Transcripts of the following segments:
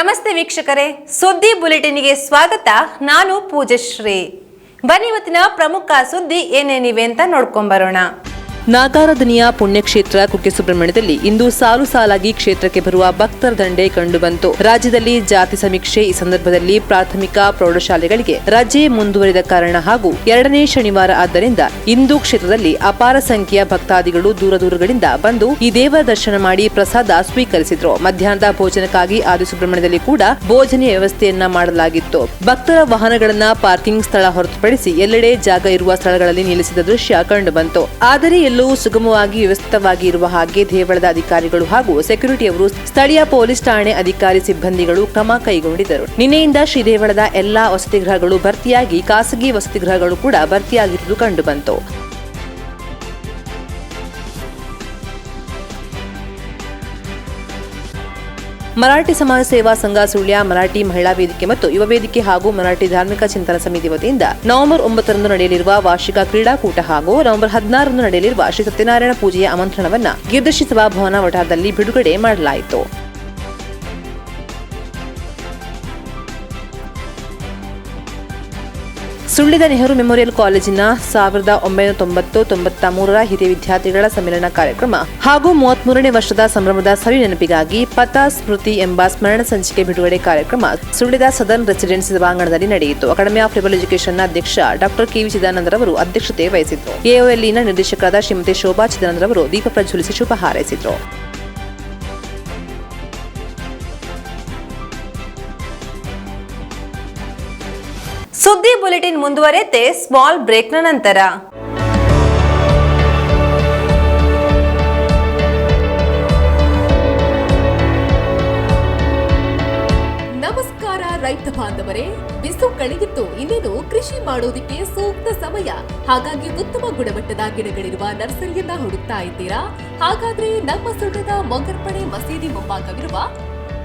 ನಮಸ್ತೆ ವೀಕ್ಷಕರೇ ಸುದ್ದಿ ಬುಲೆಟಿನ್ಗೆ ಸ್ವಾಗತ. ನಾನು ಪೂಜಶ್ರೀ. ಬನ್ನಿ ಇವತ್ತಿನ ಪ್ರಮುಖ ಸುದ್ದಿ ಏನೇನಿವೆ ಅಂತ ನೋಡ್ಕೊಂಬರೋಣ. ನಾಗಾರಾಧನೆಯ ಪುಣ್ಯಕ್ಷೇತ್ರ ಕುಕ್ಕೆ ಸುಬ್ರಹ್ಮಣ್ಯದಲ್ಲಿ ಇಂದು ಸಾಲು ಸಾಲಾಗಿ ಕ್ಷೇತ್ರಕ್ಕೆ ಬರುವ ಭಕ್ತರ ದಂಡೆ ಕಂಡುಬಂತು ರಾಜ್ಯದಲ್ಲಿ ಜಾತಿ ಸಮೀಕ್ಷೆ ಈ ಸಂದರ್ಭದಲ್ಲಿ ಪ್ರಾಥಮಿಕ ಪ್ರೌಢಶಾಲೆಗಳಿಗೆ ರಜೆ ಮುಂದುವರಿದ ಕಾರಣ ಹಾಗೂ ಎರಡನೇ ಶನಿವಾರ ಆದ್ದರಿಂದ ಇಂದು ಕ್ಷೇತ್ರದಲ್ಲಿ ಅಪಾರ ಸಂಖ್ಯೆಯ ಭಕ್ತಾದಿಗಳು ದೂರ ದೂರಗಳಿಂದ ಬಂದು ಈ ದೇವರ ದರ್ಶನ ಮಾಡಿ ಪ್ರಸಾದ ಸ್ವೀಕರಿಸಿದ್ರು. ಮಧ್ಯಾಹ್ನದ ಭೋಜನಕ್ಕಾಗಿ ಆದಿ ಸುಬ್ರಹ್ಮಣ್ಯದಲ್ಲಿ ಕೂಡ ಭೋಜನ ವ್ಯವಸ್ಥೆಯನ್ನ ಮಾಡಲಾಗಿತ್ತು. ಭಕ್ತರ ವಾಹನಗಳನ್ನ ಪಾರ್ಕಿಂಗ್ ಸ್ಥಳ ಹೊರತುಪಡಿಸಿ ಎಲ್ಲೆಡೆ ಜಾಗ ಇರುವ ಸ್ಥಳಗಳಲ್ಲಿ ನಿಲ್ಲಿಸಿದ ದೃಶ್ಯ ಕಂಡುಬಂತು ಆದರೆ ಎಲ್ಲವೂ ಸುಗಮವಾಗಿ ವ್ಯವಸ್ಥಿತವಾಗಿ ಇರುವ ಹಾಗೆ ದೇವಳದ ಅಧಿಕಾರಿಗಳು ಹಾಗೂ ಸೆಕ್ಯೂರಿಟಿಯವರು ಸ್ಥಳೀಯ ಪೊಲೀಸ್ ಠಾಣೆ ಅಧಿಕಾರಿ ಸಿಬ್ಬಂದಿಗಳು ಕ್ರಮ ಕೈಗೊಂಡಿದ್ದರು. ನಿನ್ನೆಯಿಂದ ಶ್ರೀ ದೇವಳದ ಎಲ್ಲಾ ವಸತಿಗೃಹಗಳು ಭರ್ತಿಯಾಗಿ ಖಾಸಗಿ ವಸತಿಗೃಹಗಳು ಕೂಡ ಭರ್ತಿಯಾಗಿರುವುದು ಕಂಡುಬಂತು. ಮರಾಠಿ ಸಮಾಜ ಸೇವಾ ಸಂಘ ಸುಳ್ಯ, ಮರಾಠಿ ಮಹಿಳಾ ವೇದಿಕೆ ಮತ್ತು ಯುವ ವೇದಿಕೆ ಹಾಗೂ ಮರಾಠಿ ಧಾರ್ಮಿಕ ಚಿಂತನ ಸಮಿತಿ ವತಿಯಿಂದ ನವೆಂಬರ್ ಒಂಬತ್ತರಂದು ನಡೆಯಲಿರುವ ವಾರ್ಷಿಕ ಕ್ರೀಡಾಕೂಟ ಹಾಗೂ ನವೆಂಬರ್ ಹದಿನಾರರಂದು ನಡೆಯಲಿರುವ ಶ್ರೀ ಸತ್ಯನಾರಾಯಣ ಪೂಜೆಯ ಆಮಂತ್ರಣವನ್ನು ಗಿರ್ದಶಿ ಸಭಾಭವನ ವಠಾರದಲ್ಲಿ ಬಿಡುಗಡೆ ಮಾಡಲಾಯಿತು. ಸುಳ್ಳಿದ ನೆಹರು ಮೆಮೋರಿಯಲ್ ಕಾಲೇಜಿನ ಸಾವಿರದ ಒಂಬೈನೂರ ತೊಂಬತ್ತು ತೊಂಬತ್ತ ಮೂರರ ಹಿರಿಯ ವಿದ್ಯಾರ್ಥಿಗಳ ಸಮ್ಮೇಳನ ಕಾರ್ಯಕ್ರಮ ಹಾಗೂ ಮೂವತ್ಮೂರನೇ ವರ್ಷದ ಸಂಭ್ರಮದ ಸವಿ ನೆನಪಿಗಾಗಿ ಪಥ ಸ್ಮೃತಿ ಎಂಬ ಸ್ಮರಣ ಸಂಚಿಕೆ ಬಿಡುಗಡೆ ಕಾರ್ಯಕ್ರಮ ಸುಳ್ಳಿದ ಸದರ್ನ್ ರೆಸಿಡೆನ್ಸಿ ಸಭಾಂಗಣದಲ್ಲಿ ನಡೆಯಿತು. ಅಕಾಡೆಮಿ ಆಫ್ ಟ್ರಿಬಲ್ ಎಜುಕೇಷನ್ನ ಅಧ್ಯಕ್ಷ ಡಾಕ್ಟರ್ ಕೆವಿ ಚಿದಾನಂದರವರು ಅಧ್ಯಕ್ಷತೆ ವಹಿಸಿದ್ರು ಎಒಎಲ್ಇನ ನಿರ್ದೇಶಕರಾದ ಶ್ರೀಮತಿ ಶೋಭಾ ಚಿದಾನಂದರವರು ದೀಪ ಪ್ರಜ್ವಲಿಸಿ ಶುಭ ಹಾರೈಸಿದ್ರು. ಸುದ್ದಿ ಬುಲೆಟಿನ್ ಮುಂದುವರೆತೆ ಸ್ಮಾಲ್ ಬ್ರೇಕ್ನ ನಂತರ. ನಮಸ್ಕಾರ ರೈತ ಬಾಂಧವರೇ. ಬಿಸು ಕಳೆದಿತ್ತು ಇನ್ನೇನು ಕೃಷಿ ಮಾಡೋದಿಕ್ಕೆ ಸೂಕ್ತ ಸಮಯ. ಹಾಗಾಗಿ ಉತ್ತಮ ಗುಣಮಟ್ಟದ ಗಿಡಗಳಿರುವ ನರ್ಸರಿಯನ್ನ ಹುಡುಕ್ತಾ ಇದ್ದೀರಾ? ಹಾಗಾದ್ರೆ ನಮ್ಮ ಸುಳ್ಳದ ಮೊಗರ್ಪಣೆ ಮಸೀದಿ ಮುಂಭಾಗವಿರುವ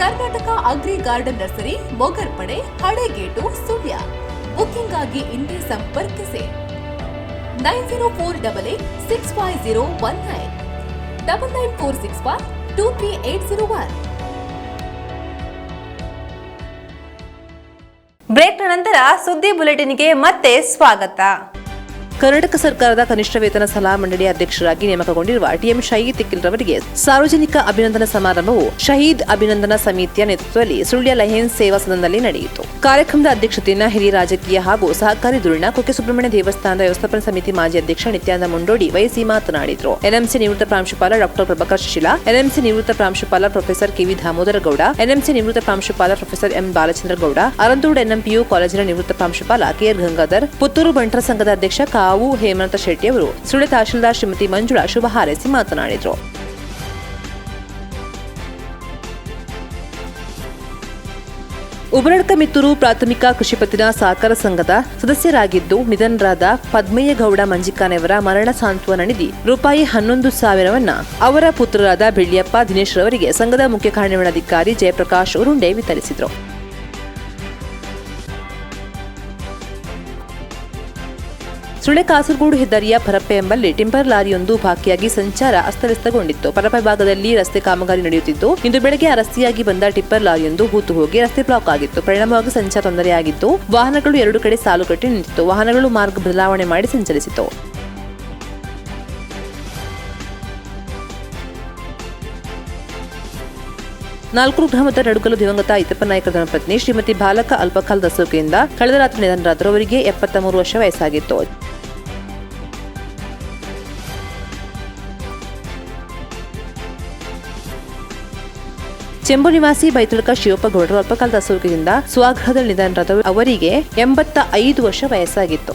Karnataka agri garden nursery Mogarpade Halegate, Sullia. Booking ಆಗಿ ಇಂದೇ ಸಂಪರ್ಕಿಸಿ. Nine zero four double eight six five zero one nine. Double nine four six five two three eight zero one. ಬ್ರೇಕ್ನ ನಂತರ ಸುದ್ದಿ ಬುಲೆಟಿನ್ಗೆ ಮತ್ತೆ ಸ್ವಾಗತ. ಕರ್ನಾಟಕ ಸರ್ಕಾರದ ಕನಿಷ್ಠ ವೇತನ ಸಲಹಾ ಮಂಡಳಿ ಅಧ್ಯಕ್ಷರಾಗಿ ನೇಮಕಗೊಂಡಿರುವ ಟಿಎಂ ಶಹೀದ್ ತಿಕ್ಕಿಲ್ ರವರಿಗೆ ಸಾರ್ವಜನಿಕ ಅಭಿನಂದನಾ ಸಮಾರಂಭವು ಶಹೀದ್ ಅಭಿನಂದನಾ ಸಮಿತಿಯ ನೇತೃತ್ವದಲ್ಲಿ ಸುಳ್ಯ ಲಹೇನ್ ಸೇವಾ ಸದನದಲ್ಲಿ ನಡೆಯಿತು. ಕಾರ್ಯಕ್ರಮದ ಅಧ್ಯಕ್ಷತೆಯನ್ನು ಹಿರಿಯ ರಾಜಕೀಯ ಹಾಗೂ ಸಹಕಾರಿ ಧುರೀಣ, ಕುಕ್ಕೆ ಸುಬ್ರಹ್ಮಣ್ಯ ದೇವಸ್ಥಾನದ ವ್ಯವಸ್ಥಾಪನಾ ಸಮಿತಿ ಮಾಜಿ ಅಧ್ಯಕ್ಷ ನಿತ್ಯಾನಂದ ಮುಂಡೋಡಿ ವಹಿಸಿ ಮಾತನಾಡಿದರು. ಎನ್ಎಂಸಿ ನಿವೃತ್ತ ಪ್ರಾಂಶುಪಾಲ ಡಾಕ್ಟರ್ ಪ್ರಭಾಕರ್ ಶಿಶಿಲಾ, ಎನ್ಎಂಸಿ ನಿವೃತ್ತ ಪ್ರಾಂಶುಪಾಲ professor KV Damodara Gowda NMC ನಿವೃತ್ತ ಪ್ರಾಂಶುಪಾಲ ಪ್ರೊಫೆಸರ್ ಎಂ ಬಾಲಚಂದ್ರ ಗೌಡ ಅರಂದೂಡ್ ಎನ್ಎಂಪಿಯು ಕಾಲೇಜಿನ ನಿವೃತ್ತ ಪ್ರಾಂಶುಪಾಲ ಕೆಆರ್ ಗಂಗಾಧರ್, ಪುತ್ತೂರು ಬಂಟರ ಸಂಘದ ಅಧ್ಯಕ್ಷ ಕಾವು ಹೇಮಂತ ಶೆಟ್ಟಿ ಅವರು ಸುಳ್ಯ ತಹಶೀಲ್ದಾರ್ ಶ್ರೀಮತಿ ಮಂಜುಳಾ ಶುಭ ಹಾರೈಸಿ ಮಾತನಾಡಿದರು. ಉಬರಡ್ಕ ಮಿತ್ತೂರು ಪ್ರಾಥಮಿಕ ಕೃಷಿ ಪತ್ತಿನ ಸಹಕಾರ ಸಂಘದ ಸದಸ್ಯರಾಗಿದ್ದು, ನಿಧನರಾದ ಪದ್ಮಯ್ಯಗೌಡ ಮಂಜಿಕಾನೆಯವರ ಮರಣ ಸಾಂತ್ವನ ನಿಧಿ ರೂಪಾಯಿ ಹನ್ನೊಂದು ಸಾವಿರವನ್ನ ಅವರ ಪುತ್ರರಾದ ಬೆಳ್ಳಿಯಪ್ಪ ದಿನೇಶ್ ರವರಿಗೆ ಸಂಘದ ಮುಖ್ಯ ಕಾರ್ಯನಿರ್ವಹಣಾಧಿಕಾರಿ ಜಯಪ್ರಕಾಶ್ ಉರುಂಡೆ ವಿತರಿಸಿದರು. ಸುಳೆ ಕಾಸರಗೋಡು ಹೆದ್ದಾರಿಯ ಪರಪ್ಪೆ ಎಂಬಲ್ಲಿ ಟಿಂಪರ್ ಲಾರಿಯೊಂದು ಭಾಗಿಯಾಗಿ ಸಂಚಾರ ಅಸ್ತವ್ಯಸ್ತಗೊಂಡಿತ್ತು. ಪರಪ್ಪೆ ಭಾಗದಲ್ಲಿ ರಸ್ತೆ ಕಾಮಗಾರಿ ನಡೆಯುತ್ತಿದ್ದು, ಇಂದು ಬೆಳಗ್ಗೆ ರಸ್ತೆಯಾಗಿ ಬಂದ ಟಿಪ್ಪರ್ ಲಾರಿಯೊಂದು ಹೂತು ಹೋಗಿ ರಸ್ತೆ ಬ್ಲಾಕ್ ಆಗಿತ್ತು. ಪರಿಣಾಮವಾಗಿ ಸಂಚಾರ ತೊಂದರೆಯಾಗಿದ್ದು, ವಾಹನಗಳು ಎರಡು ಕಡೆ ಸಾಲು ಕಟ್ಟಿ ನಿಂತಿತ್ತು. ವಾಹನಗಳು ಮಾರ್ಗ ಬದಲಾವಣೆ ಮಾಡಿ ಸಂಚರಿಸಿತು. ನಾಲ್ಕು ಗ್ರಾಮದ ನಡುಕಲು ದಿವಂಗತ ಇತಪ್ಪ ನಾಯಕರ ಪತ್ನಿ ಶ್ರೀಮತಿ ಬಾಲಕ ಅಲ್ಪಕಾಲ ದಸೋಕೆಯಿಂದ ಕಳೆದ ರಾತ್ರಿ ನಿಧನರಾದರವರಿಗೆ ಎಪ್ಪತ್ತ ಮೂರು ವರ್ಷ ವಯಸ್ಸಾಗಿತ್ತು. ಚೆಂಬು ನಿವಾಸಿ ಬೈತುಳಕ ಶಿವಪ್ಪ ಗೌಡರು ಅಲ್ಪಕಾಲ ದಸೋಕೆಯಿಂದ ಸ್ವಗೃಹದಲ್ಲಿ ನಿಧನರಾದರು ಅವರಿಗೆ ಎಂಬತ್ತ ಐದು ವರ್ಷ ವಯಸ್ಸಾಗಿತ್ತು.